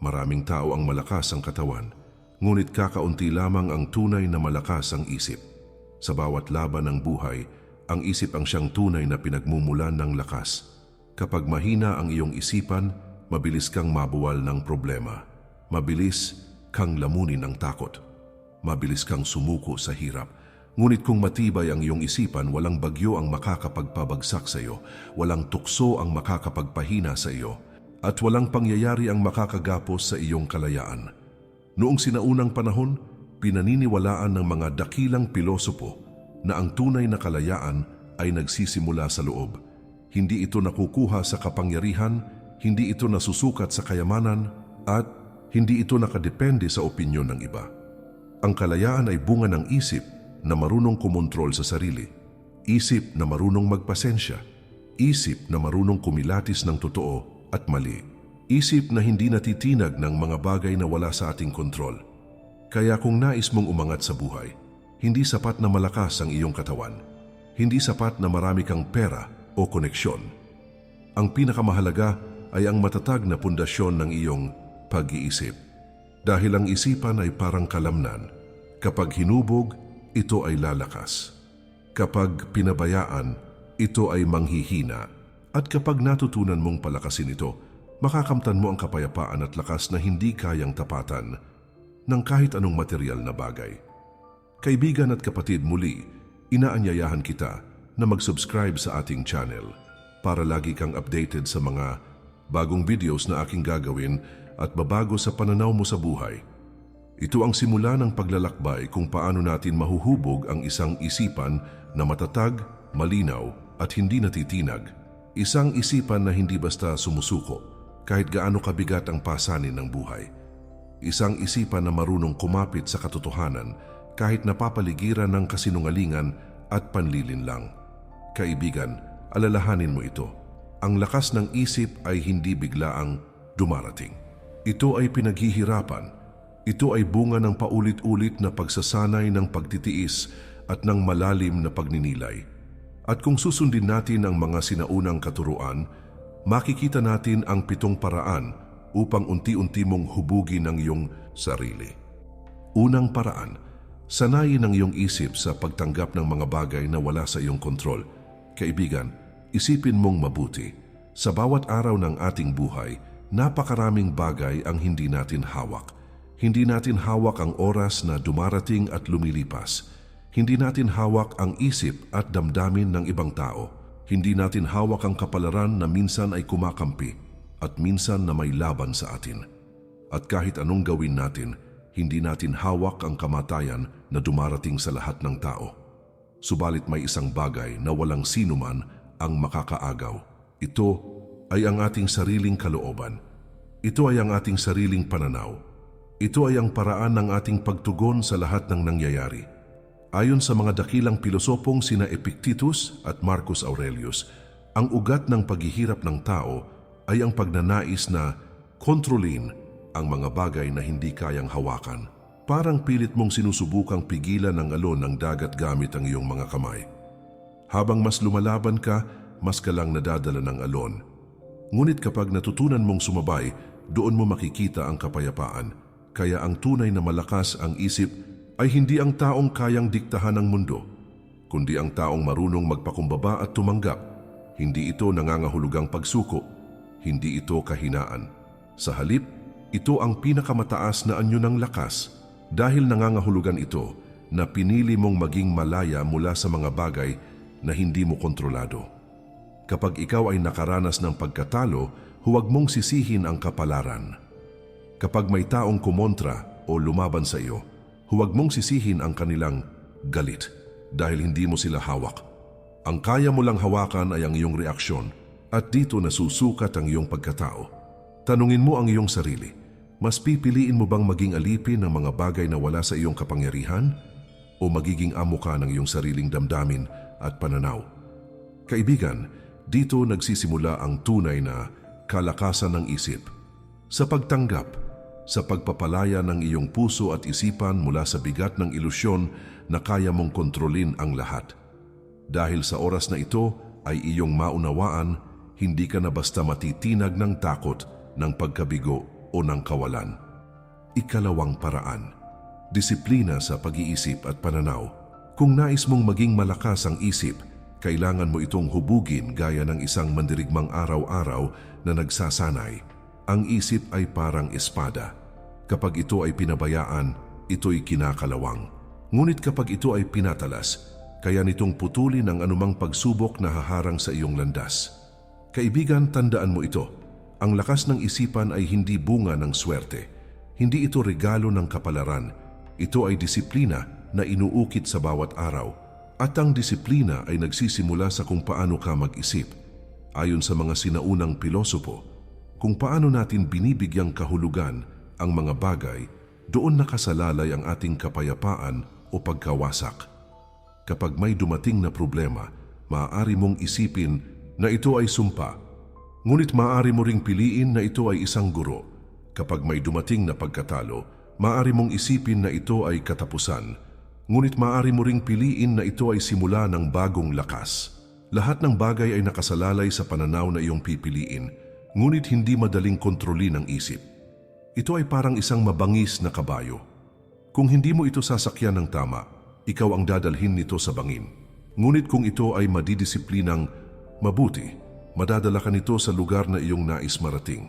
Maraming tao ang malakas ang katawan, ngunit kakaunti lamang ang tunay na malakas ang isip. Sa bawat laban ng buhay, ang isip ang siyang tunay na pinagmumulan ng lakas. Kapag mahina ang iyong isipan, mabilis kang mabuwal ng problema. Mabilis kang lamunin ng takot. Mabilis kang sumuko sa hirap. Ngunit kung matibay ang iyong isipan, walang bagyo ang makakapagpabagsak sa iyo, walang tukso ang makakapagpahina sa iyo, at walang pangyayari ang makakagapos sa iyong kalayaan. Noong sinaunang panahon, pinaniniwalaan ng mga dakilang pilosopo na ang tunay na kalayaan ay nagsisimula sa loob. Hindi ito nakukuha sa kapangyarihan, hindi ito nasusukat sa kayamanan, at hindi ito nakadepende sa opinyon ng iba. Ang kalayaan ay bunga ng isip na marunong kumontrol sa sarili, isip na marunong magpasensya, isip na marunong kumilatis ng totoo at mali, isip na hindi natitinag ng mga bagay na wala sa ating kontrol. Kaya kung nais mong umangat sa buhay, hindi sapat na malakas ang iyong katawan, hindi sapat na marami kang pera o koneksyon. Ang pinakamahalaga ay ang matatag na pundasyon ng iyong pag-iisip. Dahil ang isipan ay parang kalamnan. Kapag hinubog, ito ay lalakas. Kapag pinabayaan, ito ay manghihina. At kapag natutunan mong palakasin ito, makakamtan mo ang kapayapaan at lakas na hindi kayang tapatan ng kahit anong material na bagay. Kaibigan at kapatid muli, inaanyayahan kita na mag-subscribe sa ating channel para lagi kang updated sa mga bagong videos na aking gagawin at babago sa pananaw mo sa buhay. Ito ang simula ng paglalakbay kung paano natin mahuhubog ang isang isipan na matatag, malinaw at hindi natitinag. Isang isipan na hindi basta sumusuko kahit gaano kabigat ang pasanin ng buhay. Isang isipan na marunong kumapit sa katotohanan kahit napapaligiran ng kasinungalingan at panlilin lang. Kaibigan, alalahanin mo ito. Ang lakas ng isip ay hindi biglaang dumarating. Ito ay pinaghihirapan. Ito ay bunga ng paulit-ulit na pagsasanay ng pagtitiis at ng malalim na pagninilay. At kung susundin natin ang mga sinaunang katuruan, makikita natin ang pitong paraan upang unti-unti mong hubugin ang iyong sarili. Unang paraan, sanayin ang iyong isip sa pagtanggap ng mga bagay na wala sa iyong kontrol. Kaibigan, isipin mong mabuti. Sa bawat araw ng ating buhay, napakaraming bagay ang hindi natin hawak. Hindi natin hawak ang oras na dumarating at lumilipas. Hindi natin hawak ang isip at damdamin ng ibang tao. Hindi natin hawak ang kapalaran na minsan ay kumakampi at minsan na may laban sa atin. At kahit anong gawin natin, hindi natin hawak ang kamatayan na dumarating sa lahat ng tao. Subalit may isang bagay na walang sino man ang makakaagaw. Ito ay ang ating sariling kalooban. Ito ay ang ating sariling pananaw. Ito ay ang paraan ng ating pagtugon sa lahat ng nangyayari. Ayon sa mga dakilang pilosopong sina Epictetus at Marcus Aurelius, ang ugat ng paghihirap ng tao ay ang pagnanais na kontrolin ang mga bagay na hindi kayang hawakan. Parang pilit mong sinusubukang pigilan ang alon ng dagat gamit ang iyong mga kamay. Habang mas lumalaban ka, mas ka lang nadadala ng alon. Ngunit kapag natutunan mong sumabay, doon mo makikita ang kapayapaan. Kaya ang tunay na malakas ang isip ay hindi ang taong kayang diktahan ng mundo, kundi ang taong marunong magpakumbaba at tumanggap. Hindi ito nangangahulugang pagsuko, hindi ito kahinaan. Sa halip, ito ang pinakamataas na anyo ng lakas dahil nangangahulugan ito na pinili mong maging malaya mula sa mga bagay na hindi mo kontrolado. Kapag ikaw ay nakaranas ng pagkatalo, huwag mong sisihin ang kapalaran. Kapag may taong kumontra o lumaban sa iyo, huwag mong sisihin ang kanilang galit dahil hindi mo sila hawak. Ang kaya mo lang hawakan ay ang iyong reaksyon at dito nasusukat ang iyong pagkatao. Tanungin mo ang iyong sarili, mas pipiliin mo bang maging alipin ng mga bagay na wala sa iyong kapangyarihan o magiging amo ka ng iyong sariling damdamin at pananaw? Kaibigan, dito nagsisimula ang tunay na kalakasan ng isip. Sa pagtanggap, sa pagpapalaya ng iyong puso at isipan mula sa bigat ng ilusyon na kaya mong kontrolin ang lahat. Dahil sa oras na ito ay iyong maunawaan, hindi ka na basta matitinag ng takot, ng pagkabigo o ng kawalan. Ikalawang paraan, disiplina sa pag-iisip at pananaw. Kung nais mong maging malakas ang isip, kailangan mo itong hubugin gaya ng isang mandirigmang araw-araw na nagsasanay. Ang isip ay parang espada. Kapag ito ay pinabayaan, ito'y kinakalawang. Ngunit kapag ito ay pinatalas, kaya nitong putulin ang anumang pagsubok na haharang sa iyong landas. Kaibigan, tandaan mo ito. Ang lakas ng isipan ay hindi bunga ng swerte. Hindi ito regalo ng kapalaran. Ito ay disiplina na inuukit sa bawat araw. At ang disiplina ay nagsisimula sa kung paano ka mag-isip. Ayon sa mga sinaunang pilosopo, kung paano natin binibigyang kahulugan ang mga bagay, doon nakasalalay ang ating kapayapaan o pagkawasak. Kapag may dumating na problema, maaari mong isipin na ito ay sumpa. Ngunit maaari mo ring piliin na ito ay isang guro. Kapag may dumating na pagkatalo, maaari mong isipin na ito ay katapusan. Ngunit maaari mo ring piliin na ito ay simula ng bagong lakas. Lahat ng bagay ay nakasalalay sa pananaw na iyong pipiliin, ngunit hindi madaling kontrolin ng isip. Ito ay parang isang mabangis na kabayo. Kung hindi mo ito sasakyan ng tama, ikaw ang dadalhin nito sa bangin. Ngunit kung ito ay madidisiplinang mabuti, madadala ka nito sa lugar na iyong nais marating.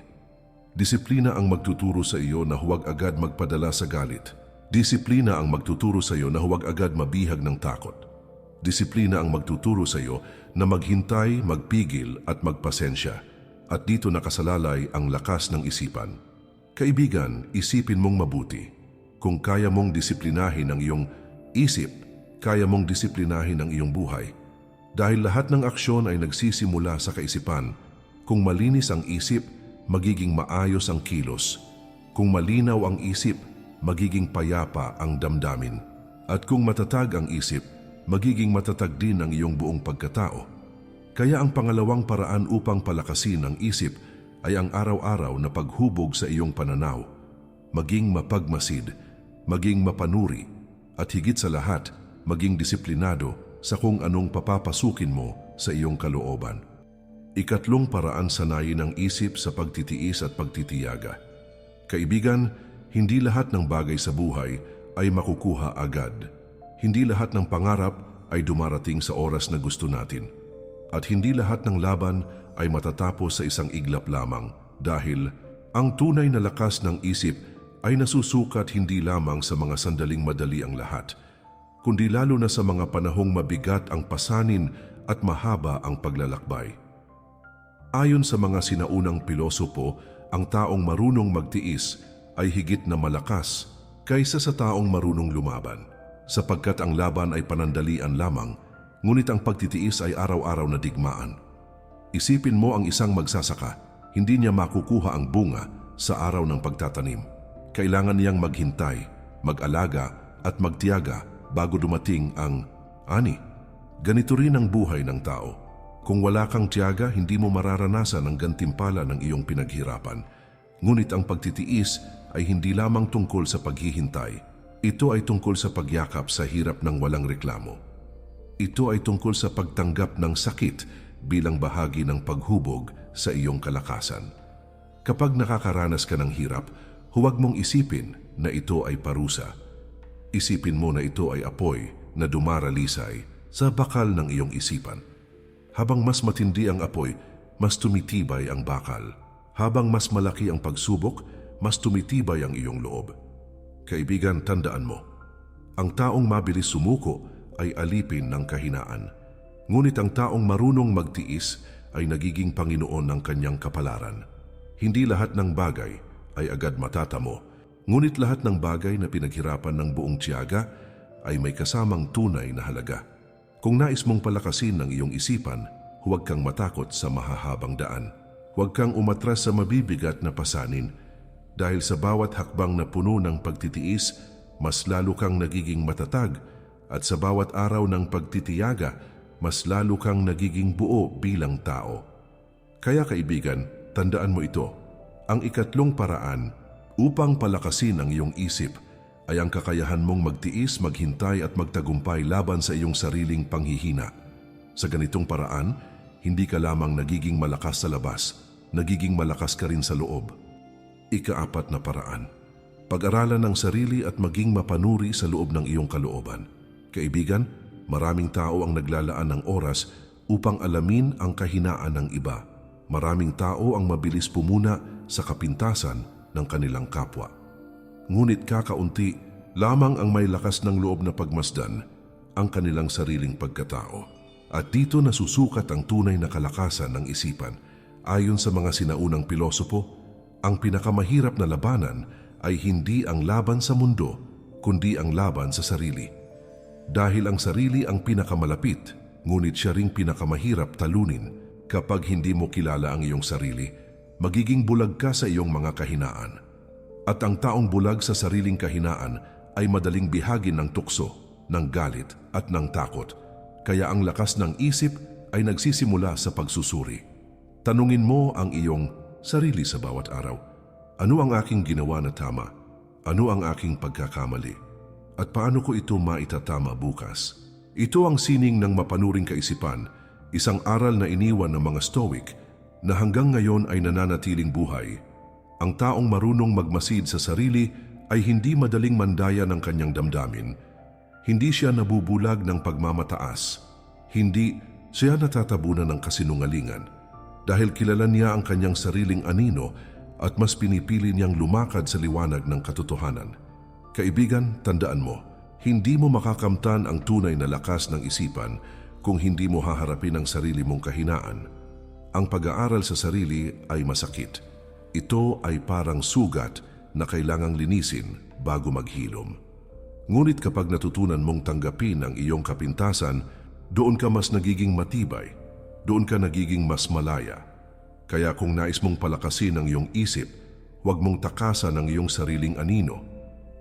Disiplina ang magtuturo sa iyo na huwag agad magpadala sa galit. Disiplina ang magtuturo sa iyo na huwag agad mabihag ng takot. Disiplina ang magtuturo sa iyo na maghintay, magpigil at magpasensya. At dito nakasalalay ang lakas ng isipan. Kaibigan, isipin mong mabuti. Kung kaya mong disiplinahin ang iyong isip, kaya mong disiplinahin ang iyong buhay. Dahil lahat ng aksyon ay nagsisimula sa kaisipan, kung malinis ang isip, magiging maayos ang kilos. Kung malinaw ang isip, magiging payapa ang damdamin. At kung matatag ang isip, magiging matatag din ang iyong buong pagkatao. Kaya ang pangalawang paraan upang palakasin ang isip ay ang araw-araw na paghubog sa iyong pananaw. Maging mapagmasid, maging mapanuri, at higit sa lahat, maging disiplinado sa kung anong papapasukin mo sa iyong kalooban. Ikatlong paraan sanayin ang isip sa pagtitiis at pagtitiyaga. Kaibigan, hindi lahat ng bagay sa buhay ay makukuha agad. Hindi lahat ng pangarap ay dumarating sa oras na gusto natin. At hindi lahat ng laban ay matatapos sa isang iglap lamang dahil ang tunay na lakas ng isip ay nasusukat hindi lamang sa mga sandaling madali ang lahat, kundi lalo na sa mga panahong mabigat ang pasanin at mahaba ang paglalakbay. Ayon sa mga sinaunang pilosopo, ang taong marunong magtiis ay higit na malakas kaysa sa taong marunong lumaban, sapagkat ang laban ay panandalian lamang, ngunit ang pagtitiis ay araw-araw na digmaan. Isipin mo ang isang magsasaka, hindi niya makukuha ang bunga sa araw ng pagtatanim. Kailangan niyang maghintay, mag-alaga at magtiyaga bago dumating ang ani. Ganito rin ang buhay ng tao. Kung wala kang tiyaga, hindi mo mararanasan ang gantimpala ng iyong pinaghirapan. Ngunit ang pagtitiis ay hindi lamang tungkol sa paghihintay. Ito ay tungkol sa pagyakap sa hirap ng walang reklamo. Ito ay tungkol sa pagtanggap ng sakit bilang bahagi ng paghubog sa iyong kalakasan. Kapag nakakaranas ka ng hirap, huwag mong isipin na ito ay parusa. Isipin mo na ito ay apoy na dumaralisay sa bakal ng iyong isipan. Habang mas matindi ang apoy, mas tumitibay ang bakal. Habang mas malaki ang pagsubok, mas tumitibay ang iyong loob. Kaibigan, tandaan mo, ang taong mabilis sumuko ay alipin ng kahinaan. Ngunit ang taong marunong magtiis ay nagiging Panginoon ng kanyang kapalaran. Hindi lahat ng bagay ay agad matatamo, ngunit lahat ng bagay na pinaghirapan ng buong tiyaga ay may kasamang tunay na halaga. Kung nais mong palakasin ang iyong isipan, huwag kang matakot sa mahahabang daan. Huwag kang umatras sa mabibigat na pasanin dahil sa bawat hakbang na puno ng pagtitiis, mas lalo kang nagiging matatag at sa bawat araw ng pagtitiyaga, mas lalo kang nagiging buo bilang tao. Kaya kaibigan, tandaan mo ito. Ang ikatlong paraan upang palakasin ang iyong isip ay ang kakayahan mong magtiis, maghintay at magtagumpay laban sa iyong sariling panghihina. Sa ganitong paraan, hindi ka lamang nagiging malakas sa labas, nagiging malakas ka rin sa loob. Ikaapat na paraan. Pag-aralan ng sarili at maging mapanuri sa loob ng iyong kalooban. Kaibigan, maraming tao ang naglalaan ng oras upang alamin ang kahinaan ng iba. Maraming tao ang mabilis pumuna sa kapintasan ng kanilang kapwa. Ngunit kakaunti lamang ang may lakas ng loob na pagmasdan ang kanilang sariling pagkatao. At dito nasusukat ang tunay na kalakasan ng isipan. Ayon sa mga sinaunang pilosopo, ang pinakamahirap na labanan ay hindi ang laban sa mundo, kundi ang laban sa sarili. Dahil ang sarili ang pinakamalapit, ngunit siya ring pinakamahirap talunin kapag hindi mo kilala ang iyong sarili, magiging bulag ka sa iyong mga kahinaan. At ang taong bulag sa sariling kahinaan ay madaling bihagin ng tukso, ng galit at ng takot. Kaya ang lakas ng isip ay nagsisimula sa pagsusuri. Tanungin mo ang iyong sarili sa bawat araw. Ano ang aking ginawa na tama? Ano ang aking pagkakamali? At paano ko ito maitatama bukas? Ito ang sining ng mapanuring kaisipan, isang aral na iniwan ng mga Stoic na hanggang ngayon ay nananatiling buhay. Ang taong marunong magmasid sa sarili ay hindi madaling mandaya ng kanyang damdamin. Hindi siya nabubulag ng pagmamataas. Hindi siya natatabunan ng kasinungalingan dahil kilala niya ang kanyang sariling anino at mas pinipili niyang lumakad sa liwanag ng katotohanan. Kaibigan, tandaan mo, hindi mo makakamtan ang tunay na lakas ng isipan kung hindi mo haharapin ang sarili mong kahinaan. Ang pag-aaral sa sarili ay masakit. Ito ay parang sugat na kailangang linisin bago maghilom. Ngunit kapag natutunan mong tanggapin ang iyong kapintasan, doon ka mas nagiging matibay, doon ka nagiging mas malaya. Kaya kung nais mong palakasin ang iyong isip, huwag mong takasan ang iyong sariling anino.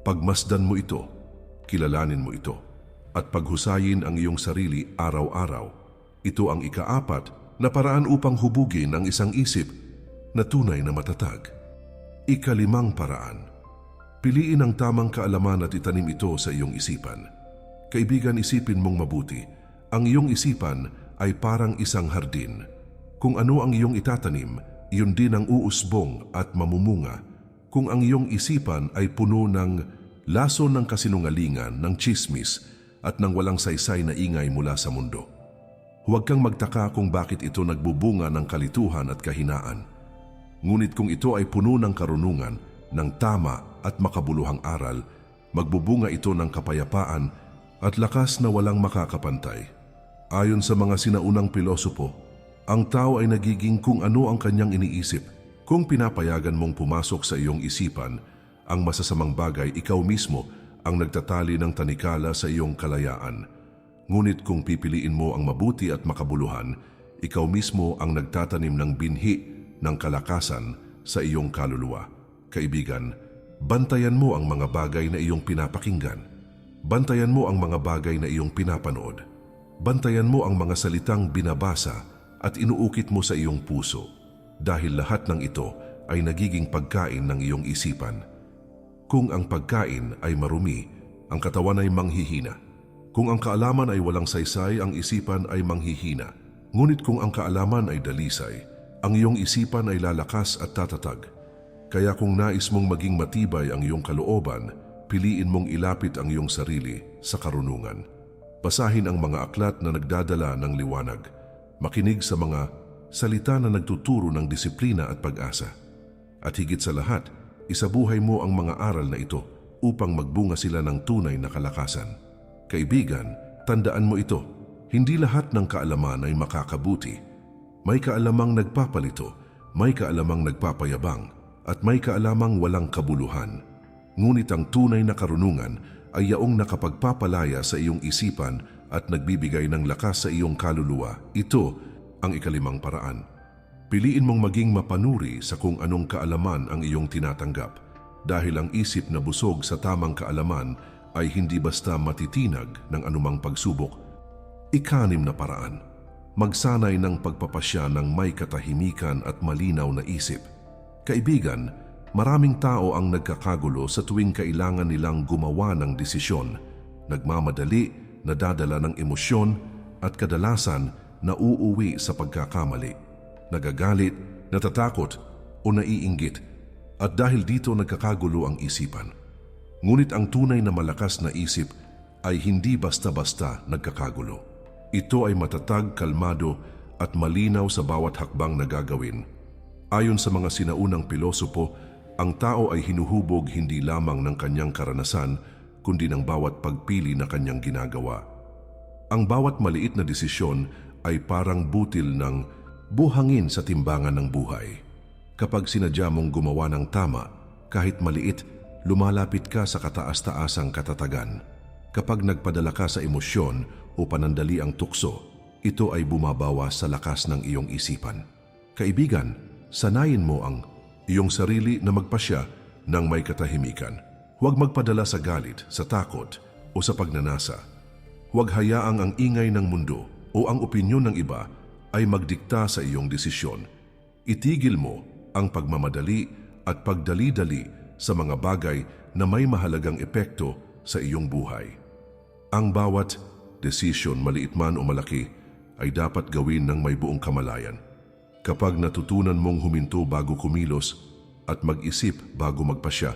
Pagmasdan mo ito, kilalanin mo ito, at paghusayin ang iyong sarili araw-araw. Ito ang ikaapat na paraan upang hubugin ang isang isip na tunay na matatag. Ikalimang paraan. Piliin ang tamang kaalaman at itanim ito sa iyong isipan. Kaibigan, isipin mong mabuti. Ang iyong isipan ay parang isang hardin. Kung ano ang iyong itatanim, iyon din ang uusbong at mamumunga. Kung ang iyong isipan ay puno ng laso ng kasinungalingan, ng chismis, at ng walang saysay na ingay mula sa mundo. Huwag kang magtaka kung bakit ito nagbubunga ng kalituhan at kahinaan. Ngunit kung ito ay puno ng karunungan, ng tama at makabuluhang aral, magbubunga ito ng kapayapaan at lakas na walang makakapantay. Ayon sa mga sinaunang pilosopo, ang tao ay nagiging kung ano ang kanyang iniisip. Kung pinapayagan mong pumasok sa iyong isipan, ang masasamang bagay ikaw mismo ang nagtatali ng tanikala sa iyong kalayaan. Ngunit kung pipiliin mo ang mabuti at makabuluhan, ikaw mismo ang nagtatanim ng binhi ng kalakasan sa iyong kaluluwa. Kaibigan, bantayan mo ang mga bagay na iyong pinapakinggan. Bantayan mo ang mga bagay na iyong pinapanood. Bantayan mo ang mga salitang binabasa at inuukit mo sa iyong puso dahil lahat ng ito ay nagiging pagkain ng iyong isipan. Kung ang pagkain ay marumi, ang katawan ay manghihina. Kung ang kaalaman ay walang saysay, ang isipan ay manghihina. Ngunit kung ang kaalaman ay dalisay, ang iyong isipan ay lalakas at tatatag. Kaya kung nais mong maging matibay ang iyong kalooban, piliin mong ilapit ang iyong sarili sa karunungan. Basahin ang mga aklat na nagdadala ng liwanag. Makinig sa mga salita na nagtuturo ng disiplina at pag-asa. At higit sa lahat, isabuhay mo ang mga aral na ito upang magbunga sila ng tunay na kalakasan. Kaibigan, tandaan mo ito, hindi lahat ng kaalaman ay makakabuti. May kaalamang nagpapalito, may kaalamang nagpapayabang, at may kaalamang walang kabuluhan. Ngunit ang tunay na karunungan ay yaong nakapagpapalaya sa iyong isipan at nagbibigay ng lakas sa iyong kaluluwa. Ito ang ikalimang paraan. Piliin mong maging mapanuri sa kung anong kaalaman ang iyong tinatanggap dahil ang isip na busog sa tamang kaalaman ay hindi basta matitinag ng anumang pagsubok. Ikanim na paraan. Magsanay ng pagpapasya ng may katahimikan at malinaw na isip – Kaibigan, maraming tao ang nagkakagulo sa tuwing kailangan nilang gumawa ng desisyon, nagmamadali, nadadala ng emosyon at kadalasan na uuwi sa pagkakamali, nagagalit, natatakot o naiinggit. At dahil dito nagkakagulo ang isipan. Ngunit ang tunay na malakas na isip ay hindi basta-basta nagkakagulo. Ito ay matatag, kalmado at malinaw sa bawat hakbang na gagawin. Ayon sa mga sinaunang pilosopo, ang tao ay hinuhubog hindi lamang ng kanyang karanasan, kundi ng bawat pagpili na kanyang ginagawa. Ang bawat maliit na desisyon ay parang butil ng buhangin sa timbangan ng buhay. Kapag sinadya mong gumawa ng tama, kahit maliit, lumalapit ka sa kataas-taasang katatagan. Kapag nagpadala ka sa emosyon o panandali ang tukso, ito ay bumabawas sa lakas ng iyong isipan. Kaibigan, sanayin mo ang iyong sarili na magpasya ng may katahimikan. Huwag magpadala sa galit, sa takot o sa pagnanasa. Huwag hayaang ang ingay ng mundo o ang opinyon ng iba ay magdikta sa iyong desisyon. Itigil mo ang pagmamadali at pagdali-dali sa mga bagay na may mahalagang epekto sa iyong buhay. Ang bawat desisyon, maliit man o malaki, ay dapat gawin ng may buong kamalayan. Kapag natutunan mong huminto bago kumilos at mag-isip bago magpasya,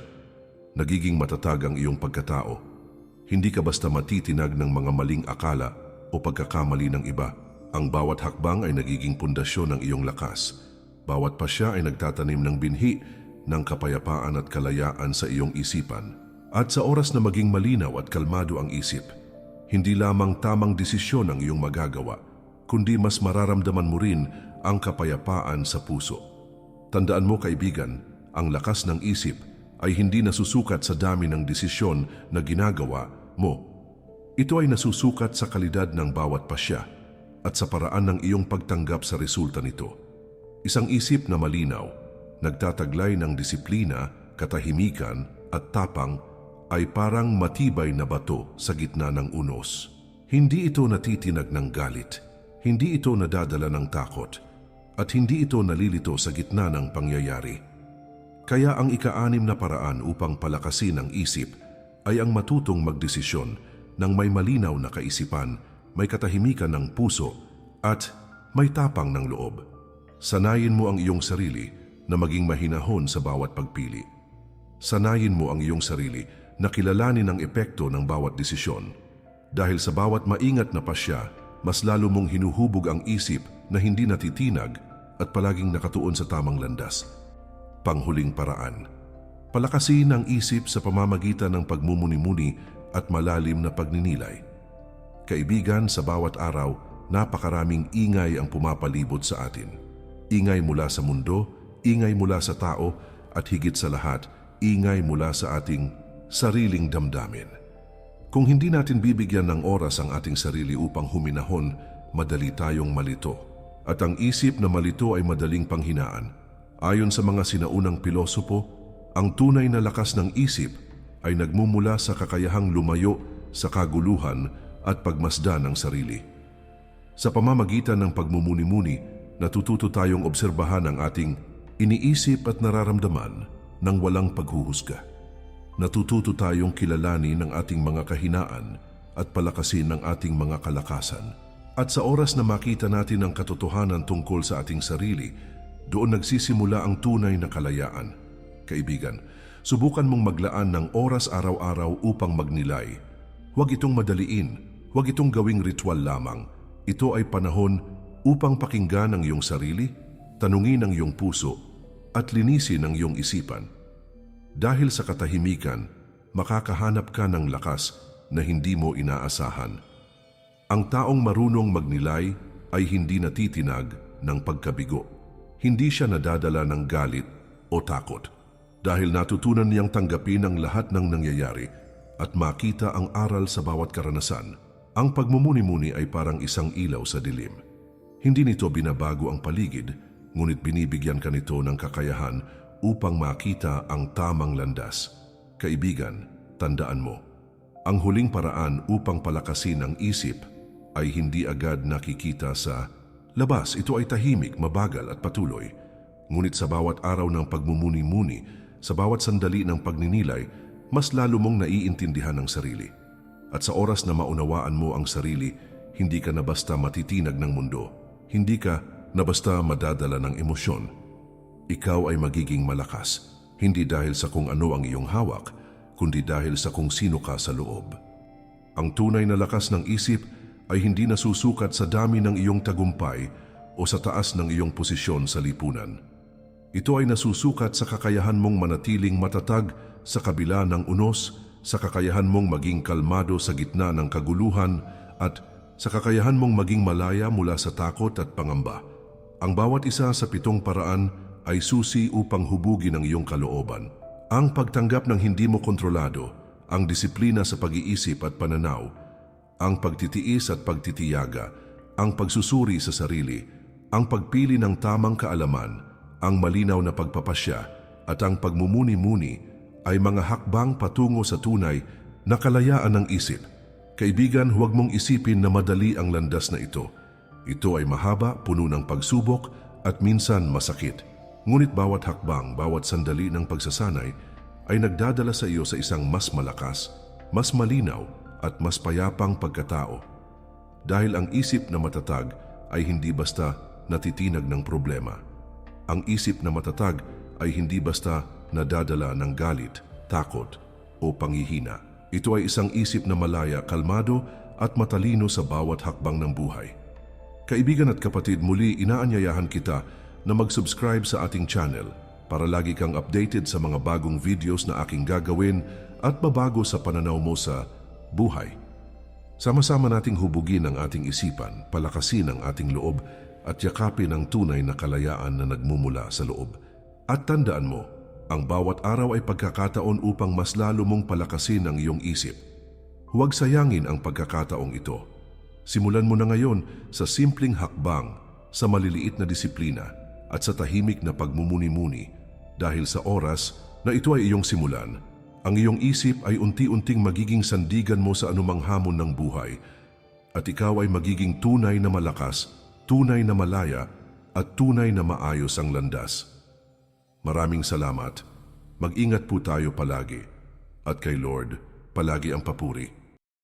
nagiging matatag ang iyong pagkatao. Hindi ka basta matitinag ng mga maling akala o pagkakamali ng iba. Ang bawat hakbang ay nagiging pundasyon ng iyong lakas. Bawat pasya ay nagtatanim ng binhi ng kapayapaan at kalayaan sa iyong isipan. At sa oras na maging malinaw at kalmado ang isip, hindi lamang tamang desisyon ang iyong magagawa, kundi mas mararamdaman mo rin ang kapayapaan sa puso. Tandaan mo kaibigan, ang lakas ng isip ay hindi nasusukat sa dami ng desisyon na ginagawa mo. Ito ay nasusukat sa kalidad ng bawat pasya at sa paraan ng iyong pagtanggap sa resulta nito. Isang isip na malinaw, nagtataglay ng disiplina, katahimikan at tapang ay parang matibay na bato sa gitna ng unos. Hindi ito natitinag ng galit, hindi ito nadadala ng takot, at hindi ito nalilito sa gitna ng pangyayari. Kaya ang ika-anim na paraan upang palakasin ang isip ay ang matutong magdesisyon ng may malinaw na kaisipan, may katahimikan ng puso, at may tapang ng loob. Sanayin mo ang iyong sarili na maging mahinahon sa bawat pagpili. Sanayin mo ang iyong sarili na kilalanin ang epekto ng bawat desisyon. Dahil sa bawat maingat na pasya, mas lalo mong hinuhubog ang isip na hindi natitinag at palaging nakatuon sa tamang landas. Panghuling paraan. Palakasin ang isip sa pamamagitan ng pagmumuni-muni at malalim na pagninilay. Kaibigan, sa bawat araw, napakaraming ingay ang pumapalibot sa atin. Ingay mula sa mundo, ingay mula sa tao, at higit sa lahat, ingay mula sa ating sariling damdamin. Kung hindi natin bibigyan ng oras ang ating sarili upang huminahon, madali tayong malito. At ang isip na malito ay madaling panghinaan. Ayon sa mga sinaunang pilosopo, ang tunay na lakas ng isip ay nagmumula sa kakayahang lumayo sa kaguluhan at pagmasdan ng sarili. Sa pamamagitan ng pagmumuni-muni, natututo tayong obserbahan ang ating iniisip at nararamdaman ng walang paghuhusga. Natututo tayong kilalanin ang ating mga kahinaan at palakasin ang ating mga kalakasan. At sa oras na makita natin ang katotohanan tungkol sa ating sarili, doon nagsisimula ang tunay na kalayaan. Kaibigan, subukan mong maglaan ng oras araw-araw upang magnilay. Huwag itong madaliin, huwag itong gawing ritual lamang. Ito ay panahon upang pakinggan ang iyong sarili, tanungin ang iyong puso, at linisin ang iyong isipan. Dahil sa katahimikan, makakahanap ka ng lakas na hindi mo inaasahan. Ang taong marunong magnilay ay hindi natitinag ng pagkabigo. Hindi siya nadadala ng galit o takot dahil natutunan niyang tanggapin ang lahat ng nangyayari at makita ang aral sa bawat karanasan. Ang pagmumuni-muni ay parang isang ilaw sa dilim. Hindi nito binabago ang paligid, ngunit binibigyan ka nito ng kakayahan upang makita ang tamang landas. Kaibigan, tandaan mo, ang huling paraan upang palakasin ang isip ay hindi agad nakikita sa labas. Ito ay tahimik, mabagal at patuloy. Ngunit sa bawat araw ng pagmumuni-muni, sa bawat sandali ng pagninilay, mas lalo mong naiintindihan ang sarili. At sa oras na maunawaan mo ang sarili, hindi ka na basta matitinag ng mundo. Hindi ka na basta madadala ng emosyon. Ikaw ay magiging malakas, hindi dahil sa kung ano ang iyong hawak, kundi dahil sa kung sino ka sa loob. Ang tunay na lakas ng isip ay hindi nasusukat sa dami ng iyong tagumpay o sa taas ng iyong posisyon sa lipunan. Ito ay nasusukat sa kakayahan mong manatiling matatag sa kabila ng unos, sa kakayahan mong maging kalmado sa gitna ng kaguluhan at sa kakayahan mong maging malaya mula sa takot at pangamba. Ang bawat isa sa pitong paraan ay susi upang hubugin ang iyong kalooban. Ang pagtanggap ng hindi mo kontrolado, ang disiplina sa pag-iisip at pananaw, ang pagtitiis at pagtitiyaga, ang pagsusuri sa sarili, ang pagpili ng tamang kaalaman, ang malinaw na pagpapasya at ang pagmumuni-muni ay mga hakbang patungo sa tunay na kalayaan ng isip. Kaibigan, huwag mong isipin na madali ang landas na ito. Ito ay mahaba, puno ng pagsubok at minsan masakit. Ngunit bawat hakbang, bawat sandali ng pagsasanay ay nagdadala sa iyo sa isang mas malakas, mas malinaw at mas payapang pagkatao. Dahil ang isip na matatag ay hindi basta natitinag ng problema. Ang isip na matatag ay hindi basta nadadala ng galit, takot o panghihina. Ito ay isang isip na malaya, kalmado at matalino sa bawat hakbang ng buhay. Kaibigan at kapatid, muli inaanyayahan kita na mag-subscribe sa ating channel para lagi kang updated sa mga bagong videos na aking gagawin at mabago sa pananaw mo sa buhay. Sama-sama nating hubugin ang ating isipan, palakasin ang ating loob at yakapin ang tunay na kalayaan na nagmumula sa loob. At tandaan mo, ang bawat araw ay pagkakataon upang mas lalo mong palakasin ang iyong isip. Huwag sayangin ang pagkakataong ito. Simulan mo na ngayon sa simpleng hakbang, sa maliliit na disiplina at sa tahimik na pagmumuni-muni dahil sa oras na ito ay iyong simulan, ang iyong isip ay unti-unting magiging sandigan mo sa anumang hamon ng buhay at ikaw ay magiging tunay na malakas, tunay na malaya at tunay na maayos ang landas. Maraming salamat. Mag-ingat po tayo palagi at kay Lord palagi ang papuri.